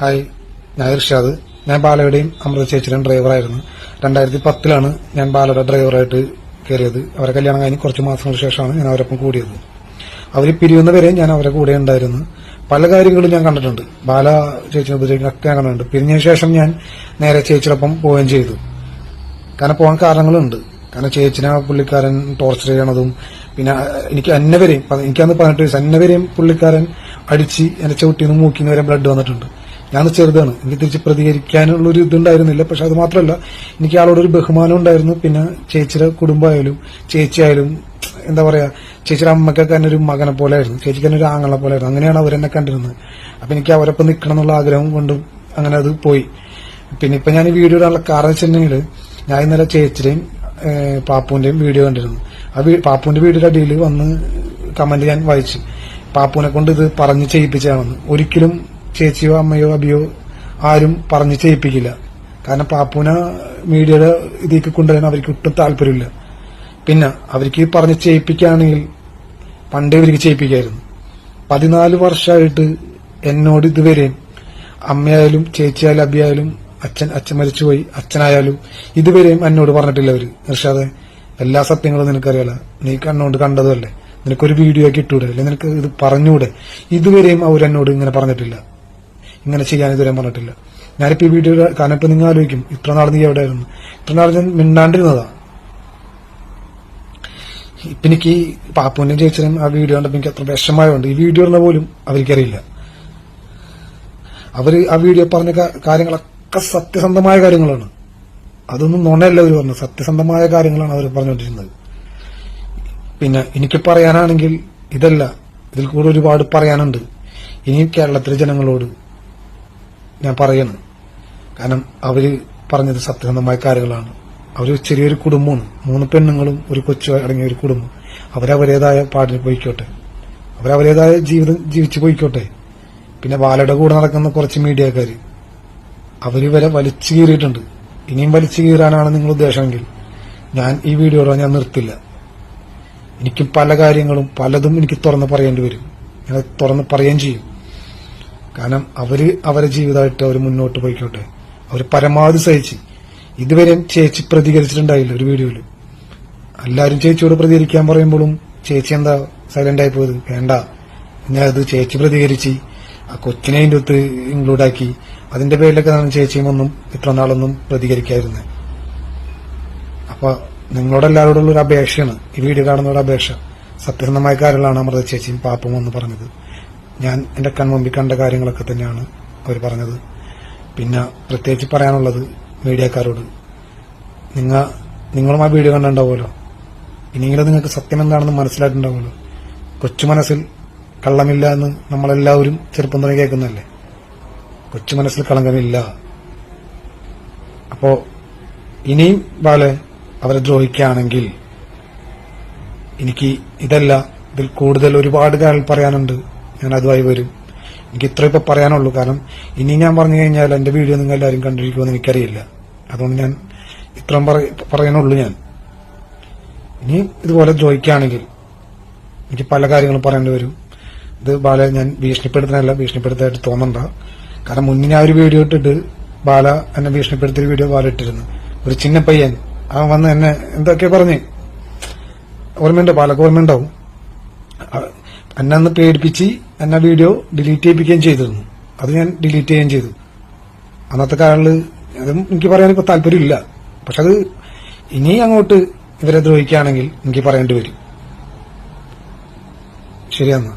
Hi ഞാൻ ഇർഷാദ്. ഞാൻ ബാലയുടെയും അമൃത ചേച്ചിയുടെയും ഡ്രൈവറായിരുന്നു രണ്ടായിരത്തി പത്തിലാണ് ഞാൻ ബാലയുടെ ഡ്രൈവറായിട്ട് കയറിയത്. അവരെ കല്യാണം കഴിഞ്ഞ് കുറച്ച് മാസങ്ങൾക്ക് ശേഷമാണ് ഞാൻ അവരൊപ്പം കൂടിയത്. അവർ പിരിയുന്നവരെ ഞാൻ അവരെ കൂടെ ഉണ്ടായിരുന്നു. പല കാര്യങ്ങളും ഞാൻ കണ്ടിട്ടുണ്ട്. ബാല ചേച്ചിനെ ഒക്കെ ഞാൻ കണ്ടിട്ടുണ്ട്. പിരിഞ്ഞതിന് ശേഷം ഞാൻ നേരെ ചേച്ചിയോടൊപ്പം പോവുകയും ചെയ്തു. കാരണം പോകാൻ കാരണങ്ങളുണ്ട്. കാരണം ചേച്ചിനെ പുള്ളിക്കാരൻ ടോർച്ചർ ചെയ്യണതും പിന്നെ എനിക്ക് എന്നെ വരെയും പ- എനിക്കന്ന് പതിനെട്ട് വയസ്സ് എന്നെ വരെയും പുള്ളിക്കാരൻ അടിച്ച് എന്റെ ചവിട്ടിന്ന് മൂക്കിന്ന് വരെ ബ്ലഡ് വന്നിട്ടുണ്ട്. ഞാൻ ചെറുതാണ്. എനിക്ക് തിരിച്ച് പ്രതികരിക്കാനുള്ള ഒരു ഇതുണ്ടായിരുന്നില്ല. പക്ഷെ അത് മാത്രമല്ല എനിക്ക് ആളോട് ഒരു ബഹുമാനം ഉണ്ടായിരുന്നു. പിന്നെ ചേച്ചിയുടെ കുടുംബമായാലും ചേച്ചിയായാലും എന്താ പറയാ ചേച്ചിയുടെ അമ്മക്കൊക്കെ തന്നെ ഒരു മകനെ പോലെ ആയിരുന്നു ചേച്ചിക്ക് തന്നെ ഒരു ആങ്ങളെ പോലെ ആയിരുന്നു അങ്ങനെയാണ് അവരെന്നെ കണ്ടിരുന്നത്. അപ്പൊ എനിക്ക് അവരൊപ്പം നിൽക്കണം എന്നുള്ള ആഗ്രഹം കൊണ്ടും അങ്ങനെ അത് പോയി. പിന്നെ ഇപ്പൊ ഞാൻ ഈ വീഡിയോ ഇടാനുള്ള കാരണം വെച്ചിട്ടുണ്ടെങ്കിൽ ഞാൻ ഇന്നലെ ചേച്ചിയുടെയും പാപ്പുവിന്റെയും വീഡിയോ കണ്ടിരുന്നു. ആ പാപ്പുവിന്റെ വീഡിയോയുടെ അടിയിൽ വന്ന് കമന്റ് ഞാൻ വായിച്ചു. പാപ്പുവിനെ കൊണ്ട് ഇത് പറഞ്ഞ് ചെയ്യിപ്പിച്ചാണെന്ന് ഒരിക്കലും ചേച്ചിയോ അമ്മയോ അബിയോ ആരും പറഞ്ഞു ചെയ്യിപ്പിക്കില്ല. കാരണം പാപ്പുവിനെ മീഡിയയുടെ ഇതിലേക്ക് കൊണ്ടുവരാൻ അവർക്ക് ഒട്ടും താല്പര്യമില്ല. പിന്നെ അവർക്ക് പറഞ്ഞ് ചെയ്യിപ്പിക്കുകയാണെങ്കിൽ പണ്ടേ ഇവർക്ക് ചെയ്യിപ്പിക്കായിരുന്നു. പതിനാല് വർഷമായിട്ട് എന്നോട് ഇതുവരെ അമ്മയായാലും ചേച്ചിയായാലും അബിയായാലും അച്ഛൻ അച്ഛൻ മരിച്ചുപോയി അച്ഛനായാലും ഇതുവരെയും എന്നോട് പറഞ്ഞിട്ടില്ല അവർ. ഇർഷാദെ എല്ലാ സത്യങ്ങളും നിനക്കറിയാല? നീ കണ്ണോണ്ട് കണ്ടതല്ലേ? നിനക്കൊരു വീഡിയോ ആക്കി ഇട്ടൂടെ? അല്ലെ നിനക്ക് ഇത് പറഞ്ഞൂടെ? ഇതുവരെയും അവർ എന്നോട് ഇങ്ങനെ പറഞ്ഞിട്ടില്ല. ഇങ്ങനെ ചെയ്യാൻ ഇതുവരെ പറഞ്ഞിട്ടില്ല. ഞാനിപ്പോ ഈ വീഡിയോ കാരണം നിങ്ങൾ ആലോചിക്കും ഇത്ര നാൾ നീ എവിടെയായിരുന്നു? ഇത്ര നാൾ ഞാൻ മിണ്ടാണ്ടിരുന്നതാ. ഇപ്പൊ എനിക്ക് ഈ പാപ്പുവിന്റെയും ചേച്ചനും ആ വീഡിയോ കണ്ടപ്പോ എനിക്ക് അത്ര വിഷമമായുണ്ട് ഈ വീഡിയോ ഇടുന്ന പോലും അവർക്കറിയില്ല. അവർ ആ വീഡിയോ പറഞ്ഞ കാര്യങ്ങളൊക്കെ സത്യസന്ധമായ കാര്യങ്ങളാണ്. അതൊന്നും നുണയല്ല അവർ പറഞ്ഞത്. സത്യസന്ധമായ കാര്യങ്ങളാണ് അവർ പറഞ്ഞുകൊണ്ടിരുന്നത്. പിന്നെ എനിക്ക് പറയാനാണെങ്കിൽ ഇതല്ല. ഇതിൽ കൂടെ ഒരുപാട് പറയാനുണ്ട്. ഇനി കേരളത്തിലെ ജനങ്ങളോട് ഞാൻ പറയുന്നു. കാരണം അവർ പറഞ്ഞത് സത്യസന്ധമായ കാര്യങ്ങളാണ്. അവർ ചെറിയൊരു കുടുംബമാണ്. മൂന്ന് പെണ്ണുങ്ങളും ഒരു കൊച്ചു അടങ്ങിയ ഒരു കുടുംബം. അവരവരേതായ പാടിന് പോയിക്കോട്ടെ. അവരവരേതായ ജീവിതം ജീവിച്ചു പോയിക്കോട്ടെ. പിന്നെ ബാലയുടെ കൂടെ നടക്കുന്ന കുറച്ച് മീഡിയക്കാര്. അവർ വരെ വലിച്ചു കീറിയിട്ടുണ്ട്. ഇനിയും വലിച്ചു കീറാനാണ് നിങ്ങൾ ഉദ്ദേശമെങ്കിൽ ഞാൻ ഈ വീഡിയോ ഞാൻ നിർത്തില്ല. എനിക്ക് പല കാര്യങ്ങളും പലതും എനിക്ക് തുറന്ന് പറയേണ്ടി വരും. ഞാൻ തുറന്ന് പറയുകയും ചെയ്യും. കാരണം അവർ അവരെ ജീവിതമായിട്ട് അവർ മുന്നോട്ട് പോയിക്കോട്ടെ. അവർ പരമാവധി സഹിച്ച്. ഇതുവരെ ചേച്ചി പ്രതികരിച്ചിട്ടുണ്ടായില്ല ഒരു വീഡിയോയിൽ എല്ലാരും ചേച്ചിയോട് പ്രതികരിക്കാൻ പറയുമ്പോഴും ചേച്ചി എന്താ സൈലന്റ് ആയി പോയത്? വേണ്ട. ഞാൻ അത് ചേച്ചി പ്രതികരിച്ച് ആ കൊച്ചിനെ അതിന്റെ ഒത്ത് ഇൻക്ലൂഡാക്കി അതിന്റെ പേരിലൊക്കെ ഞാൻ ചേച്ചിയും ഒന്നും ഇത്ര നാളൊന്നും പ്രതികരിക്കാതിരുന്നത് അപ്പൊ നിങ്ങളോട് എല്ലാവരോടുള്ള ഒരു അപേക്ഷയാണ്. ഈ വീഡിയോ കാണുന്നവരുടെ അപേക്ഷ. സത്യസന്ധമായ കാര്യങ്ങളാണ് അമൃത ചേച്ചിയും പാപ്പും എന്ന് പറഞ്ഞത്. ഞാൻ എന്റെ കൺമുമ്പിൽ കണ്ട കാര്യങ്ങളൊക്കെ തന്നെയാണ് അവർ പറഞ്ഞത്. പിന്നെ പ്രത്യേകിച്ച് പറയാനുള്ളത് മീഡിയക്കാരോട്. നിങ്ങ നിങ്ങളും ആ വീഡിയോ കണ്ടിട്ടുണ്ടാവുമല്ലോ. ഇനിയെങ്കിലും നിങ്ങൾക്ക് സത്യം എന്താണെന്ന് മനസ്സിലായിട്ടുണ്ടാവുമല്ലോ. കൊച്ചു മനസ്സിൽ കള്ളമില്ല എന്ന് നമ്മളെല്ലാവരും ചെറുപ്പം തന്നെ കേൾക്കുന്നല്ലേ കൊച്ചു മനസ്സിൽ കളങ്കമില്ല. അപ്പോ ഇനിയും ബാലെ അവരെ ദ്രോഹിക്കുകയാണെങ്കിൽ എനിക്ക് ഇതല്ല ഇതിൽ കൂടുതൽ ഒരുപാട് കാര്യങ്ങൾ പറയാനുണ്ട്. ഞാൻ അതുമായി വരും. എനിക്ക് ഇത്ര ഇപ്പൊ പറയാനുള്ളൂ. കാരണം ഇനി ഞാൻ പറഞ്ഞു കഴിഞ്ഞാൽ എന്റെ വീഡിയോ നിങ്ങൾ എല്ലാവരും കണ്ടിരിക്കുമെന്ന് എനിക്കറിയില്ല. അതുകൊണ്ട് ഞാൻ ഇത്രയും പറ- പറയാനുള്ളൂ ഞാൻ. ഇനി ഇതുപോലെ ജോയിക്കുകയാണെങ്കിൽ എനിക്ക് പല കാര്യങ്ങളും പറയേണ്ടി വരും. ഇത് ബാല ഞാൻ ഭീഷണിപ്പെടുത്തുന്നതല്ല ഭീഷണിപ്പെടുത്തായിട്ട് തോന്നണ്ട. കാരണം മുന്നേ ഞാൻ ഒരു വീഡിയോ ഇട്ടിട്ട് ബാല എന്നെ ഭീഷണിപ്പെടുത്തിയ വീഡിയോ ബാല ഇട്ടിരുന്നു. ഒരു ചിന്ന പയ്യൻ. അവൻ വന്ന് എന്നെ എന്തൊക്കെയാ പറഞ്ഞ്. ഓർമ്മയുണ്ടോ? ബാലക്ക് ഓർമ്മയുണ്ടാവും. എന്നെ അന്ന് പേടിപ്പിച്ച് എന്നെ വീഡിയോ ഡിലീറ്റ് ചെയ്യിപ്പിക്കുകയും ചെയ്തിരുന്നു. അത് ഞാൻ ഡിലീറ്റ് ചെയ്യുകയും ചെയ്തു. അന്നത്തെ കാലിൽ അതും എനിക്ക് പറയാൻ ഇപ്പൊ താല്പര്യമില്ല. പക്ഷെ അത് ഇനി അങ്ങോട്ട് ഇവരെ ദ്രോഹിക്കുകയാണെങ്കിൽ എനിക്ക് പറയേണ്ടി വരും. ശരിയെന്നാ